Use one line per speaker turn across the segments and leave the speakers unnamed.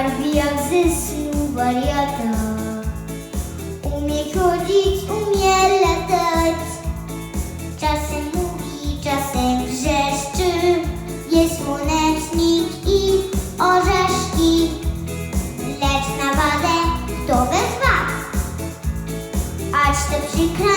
Barbie jak zysył wariata. Umie chodzić, umie latać. Czasem mówi, czasem wrzeszczy. Jest słonecznik i orzeszki. Lecz na wadę to bez was Acz to przykra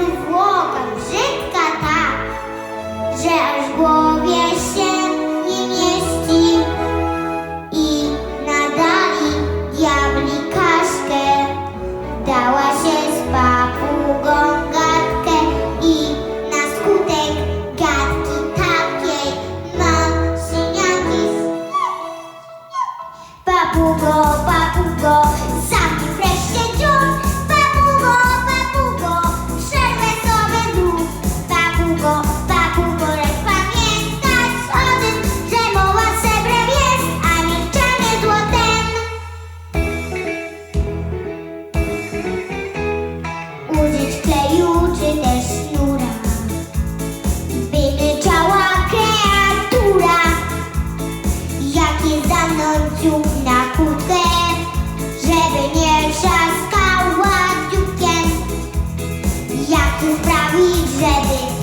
revoir. i dziób na kłódkę, żeby nie trzaskała dzióbkiem. Jak tu sprawić, żeby